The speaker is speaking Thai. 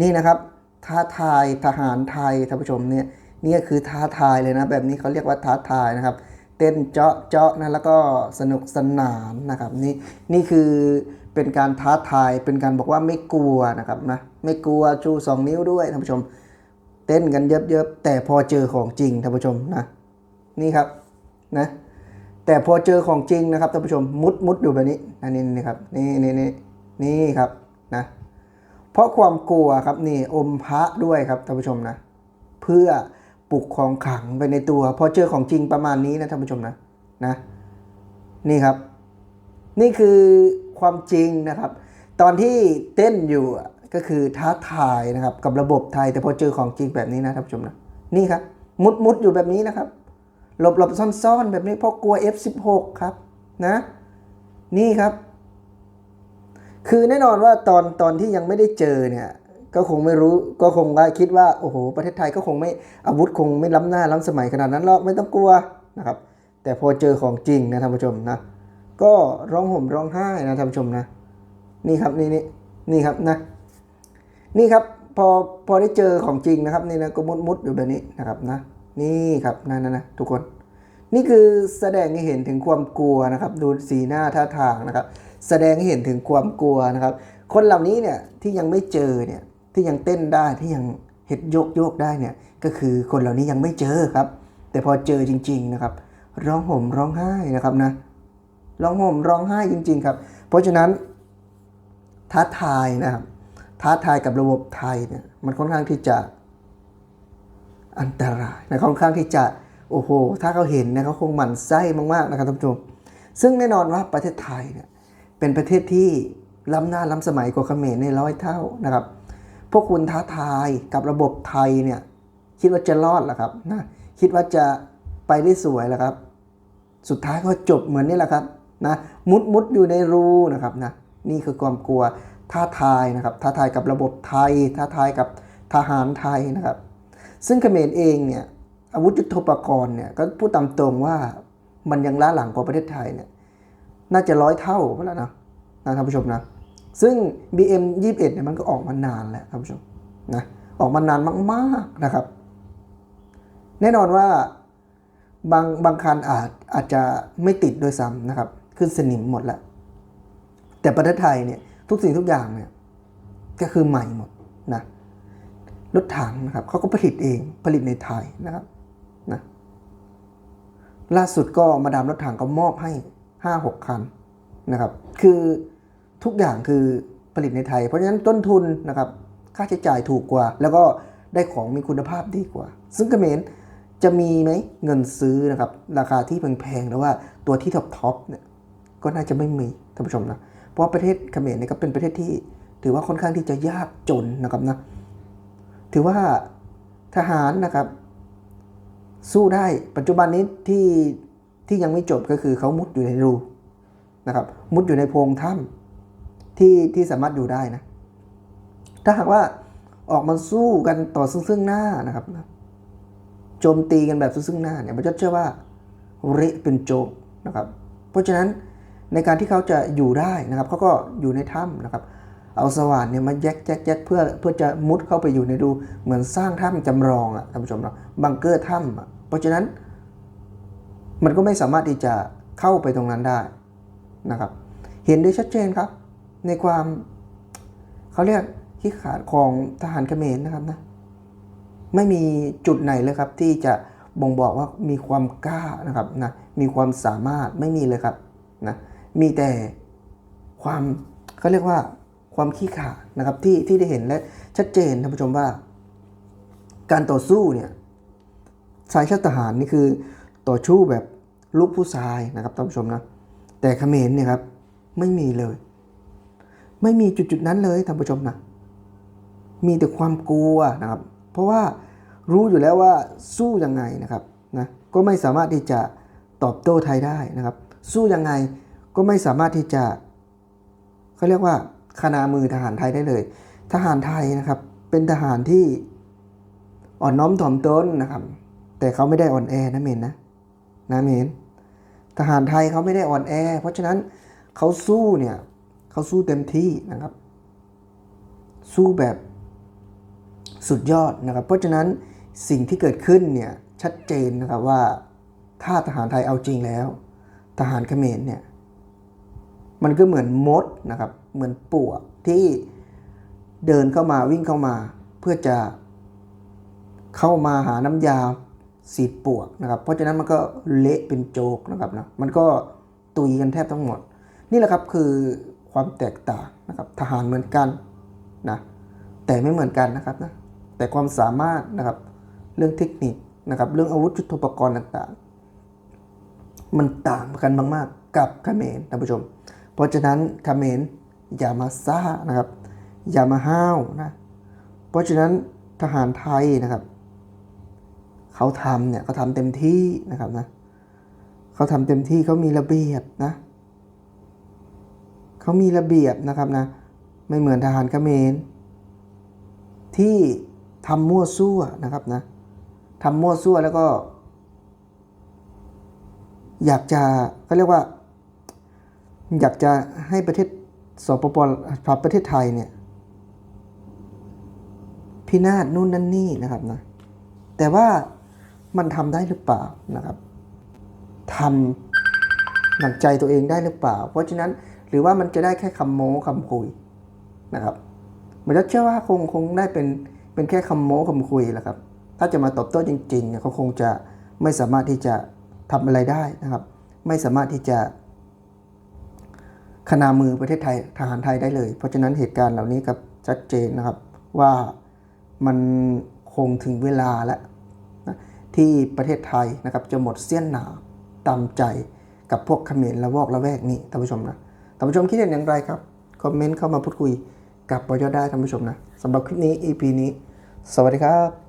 นี่นะครับท้าทายทหารไทยท่านผู้ชมเนี่ยนี่คือท้าทายเลยนะ แบบนี้เขาเรียกว่าท้าทายนะครับ เต้นเจาะเจาะนะแล้วก็สนุกสนานนะครับนี่นี่คือเป็นการท้าทายเป็นการบอกว่าไม่กลัวนะครับนะไม่กลัวชูสองนิ้วด้วยท่านผู้ชม เต้นกันเยอะๆแต่พอเจอของจริงท่านผู้ชมนะนี่ครับนะแต่พอเจอของจริงนะครับท่านผู้ชมมุดมุดอยู่แบบนี้อันนี้นี่ครับนี่นี่นี่นี่ครับนะ เพราะความกลัวครับนี่อมพระด้วยครับท่านผู้ชมนะ เพื่อปลุกของขังไปในตัวพอเจอของจริงประมาณนี้นะท่านผู้ชมนะนะ นี่ครับ นี่คือความจริงนะครับ ตอนที่เต้นอยู่ก็คือท้าทายนะครับ กับระบบไทย แต่พอเจอของจริงแบบนี้นะท่านผู้ชมนะนี่ครับ มุดมุดอยู่แบบนี้นะครับ หลบหลบซ่อนๆ แบบนี้เพราะกลัว F16 ครับนะ นี่ครับ คือแน่นอนว่าตอนตอนที่ยังไม่ได้เจอเนี่ยก็คงไม่รู้ก็คงว่าคิดว่าโอ้โหประเทศไทยก็คงไม่อาวุธคงไม่ล้ำหน้าล้ำสมัยขนาดนั้นหรอกไม่ต้องกลัวนะครับแต่พอเจอของจริงนะท่านผู้ชมนะก็ร้องห่มร้องไห้นะท่านผู้ชมนะ นี่ครับนี่นี่นี่ครับนะ นี่ครับพอพอได้เจอของจริงนะครับนี่นะก็มุดมุดอยู่แบบนี้นะครับนะ นี่ครับนั่นนะนะทุกคน นี่คือแสดงให้เห็นถึงความกลัวนะครับ ดูสีหน้าท่าทางนะครับ แสดงให้เห็นถึงความกลัวนะครับ คนเหล่านี้เนี่ยที่ยังไม่เจอเนี่ยที่ยังเต้นได้ที่ยังเห็ดโยกโยกได้เนี่ยก็คือคนเหล่านี้ยังไม่เจอครับ แต่พอเจอจริง ๆนะครับ ร้องห่มร้องไห้นะครับนะร้องห่มร้องไห้จริง ๆ ครับ เพราะฉะนั้นท้าทายนะครับท้าทายกับระบบไทยเนี่ยมันค่อนข้างที่จะอันตรายนะค่อนข้างที่จะโอ้โห ถ้าเขาเห็นเนี่ยเขาคงหมั่นไส้มากๆนะครับท่านผู้ชมซึ่งแน่นอนว่าประเทศไทยเนี่ย เป็นประเทศที่ล้ำหน้าล้ำสมัยกว่าเขมรในร้อยเท่านะครับ พวกคุณท้าทายกับระบบไทยเนี่ยคิดว่าจะรอดหรอครับนะคิดว่าจะไปได้สวยหรอครับ สุดท้ายก็จบเหมือนนี่แหละครับนะมุดมุดอยู่ในรูนะครับนะนี่คือความกลัวท้าทายนะครับท้าทายกับระบบไทยท้าทายกับทหารไทยนะครับ ซึ่งเขมรเองเนี่ยอาวุธยุทโธปกรณ์เนี่ยก็พูดตามตรงว่ามันยังล้าหลังกว่าประเทศไทยเนี่ย น่าจะร้อยเท่าไปแล้วนะนะท่านผู้ชมนะ ซึ่ง BM 21เนี่ยมันก็ออกมานานแล้วท่านผู้ชมนะออกมานานมากๆนะครับ แน่นอนว่าบางบางคันอาจอาจจะไม่ติดโดวยซ้ำนะครับ ขึ้นสนิมหมดแล้ว แต่ประเทศไทยเนี่ยทุกสิ่งทุกอย่างเนี่ยก็คือใหม่หมดนะรถถังนะครับเขาก็ผลิตเองผลิตในไทยนะครับนะล่าสุดก็มาดามรถถังก็มอบให้ 5 6 คันนะครับ คือทุกอย่างคือผลิตในไทย เพราะฉะนั้นต้นทุนนะครับ ค่าใช้จ่ายถูกกว่า แล้วก็ได้ของมีคุณภาพดีกว่า ซึ่งเขมรจะมีไหมเงินซื้อนะครับ ราคาที่แพงๆแล้วว่าตัวที่ท็อปทอปเนี่ยก็น่าจะไม่มีท่านผู้ชมนะ เพราะประเทศเขมรเนี่ยก็เป็นประเทศที่ถือว่าค่อนข้างที่จะยากจนนะครับนะ ถือว่าทหารนะครับ สู้ได้ปัจจุบันนี้ที่ ที่ยังไม่จบก็คือเขามุดอยู่ในรูนะครับมุดอยู่ในโพรงถ้ำที่ที่สามารถอยู่ได้นะ ถ้าหากว่าออกมาสู้กันต่อซึ่งซึ่งหน้านะครับโจมตีกันแบบซึ่งซึ่งหน้าเนี่ยมันจะเชื่อว่าเละเป็นโจกนะครับ เพราะฉะนั้นในการที่เขาจะอยู่ได้นะครับเขาก็อยู่ในถ้ำนะครับ เอาสว่านเนี่ยมาแยกแยกแยกเพื่อเพื่อจะมุดเข้าไปอยู่ในรูเหมือนสร้างถ้ำจำลองอะท่านผู้ชมเนาะบังเกอร์ถ้ำเพราะฉะนั้น มันก็ไม่สามารถที่จะเข้าไปตรงนั้นได้นะครับ เห็นได้ชัดเจนครับ ในความเขาเรียกขี้ขาดของทหารเขมรนะครับนะไม่มีจุดไหนเลยครับ ที่จะบ่งบอกว่ามีความกล้านะครับนะมีความสามารถไม่มีเลยครับนะมีแต่ความเขาเรียกว่าความขี้ขาดนะครับที่ที่ได้เห็นและชัดเจนท่านผู้ชมว่า การต่อสู้เนี่ยสายชาติทหารนี่คือต่อสู้แบบ ลูกผู้ชายนะครับท่านผู้ชมนะ แต่เขมรเนี่ยครับไม่มีเลย ไม่มีจุดๆนั้นเลยท่านผู้ชมนะ มีแต่ความกลัวนะครับ เพราะว่ารู้อยู่แล้วว่าสู้ยังไงนะครับนะก็ไม่สามารถที่จะตอบโต้ไทยได้นะครับ สู้ยังไงก็ไม่สามารถที่จะเขาเรียกว่าคณามือทหารไทยได้เลย ทหารไทยนะครับ เป็นทหารที่อ่อนน้อมถ่อมตนนะครับ แต่เขาไม่ได้อ่อนแอนะเมนนะ นะเมนทหารไทยเขาไม่ได้อ่อนแอ เพราะฉะนั้นเขาสู้เนี่ยเขาสู้เต็มที่นะครับ สู้แบบสุดยอดนะครับ เพราะฉะนั้นสิ่งที่เกิดขึ้นเนี่ยชัดเจนนะครับว่าถ้าทหารไทยเอาจริงแล้ว ทหารเขมรเนี่ยมันก็เหมือนมดนะครับ เหมือนปวกที่เดินเข้ามาวิ่งเข้ามา เพื่อจะเข้ามาหาน้ำยา สีดปวกนะครับ เพราะฉะนั้นมันก็เละเป็นโจกนะครับนะมันก็ตุยกันแทบทั้งหมด นี่แหละครับคือความแตกต่างนะครับทหารเหมือนกันนะแต่ไม่เหมือนกันนะครับนะแต่ความสามารถนะครับเรื่องเทคนิคนะครับเรื่องอาวุธยุทโธปกรณ์ต่างๆ มันต่างกันมากๆ กับคาเมรท่านผู้ชม เพราะฉะนั้นคาเมรอย่ามาซ่านะครับอย่ามาห้าวนะเพราะฉะนั้นทหารไทยนะครับ เขาทำเนี่ยเขาทำเต็มที่นะครับนะเขาทำเต็มที่เขามีระเบียบนะเขามีระเบียบนะครับนะไม่เหมือนทหารเขมรที่ทำมั่วซั่วนะครับนะทำมั่วซั่วแล้วก็ อยากจะก็เรียกว่า อยากจะให้ประเทศสปปประเทศไทยเนี่ยพินาศนู่นนั่นนี่นะครับนะแต่ว่า มันทำได้หรือเปล่านะครับทำหนักใจตัวเองได้หรือเปล่า เพราะฉะนั้นหรือว่ามันจะได้แค่คำโม้คำคุยนะครับมันจะเชื่อว่าคงคงได้เป็นเป็นแค่คำโม้คำคุยแหละครับ ถ้าจะมาตอบโต้จริงๆเขาคงจะไม่สามารถที่จะทำอะไรได้นะครับ ไม่สามารถที่จะขนามือประเทศไทยทหารไทยได้เลย เพราะฉะนั้นเหตุการณ์เหล่านี้ครับชัดเจนนะครับว่ามันคงถึงเวลาแล้ว ที่ประเทศไทยนะครับจะหมดเสี้ยนหนาตามใจกับพวกเขมรละวอกละแวกนี้ท่านผู้ชมนะท่านผู้ชมคิดเห็นอย่างไรครับ คอมเมนต์เข้ามาพูดคุยกับปอยอดได้ท่านผู้ชมนะสำหรับคลิปนี้ EP นี้ สวัสดีครับ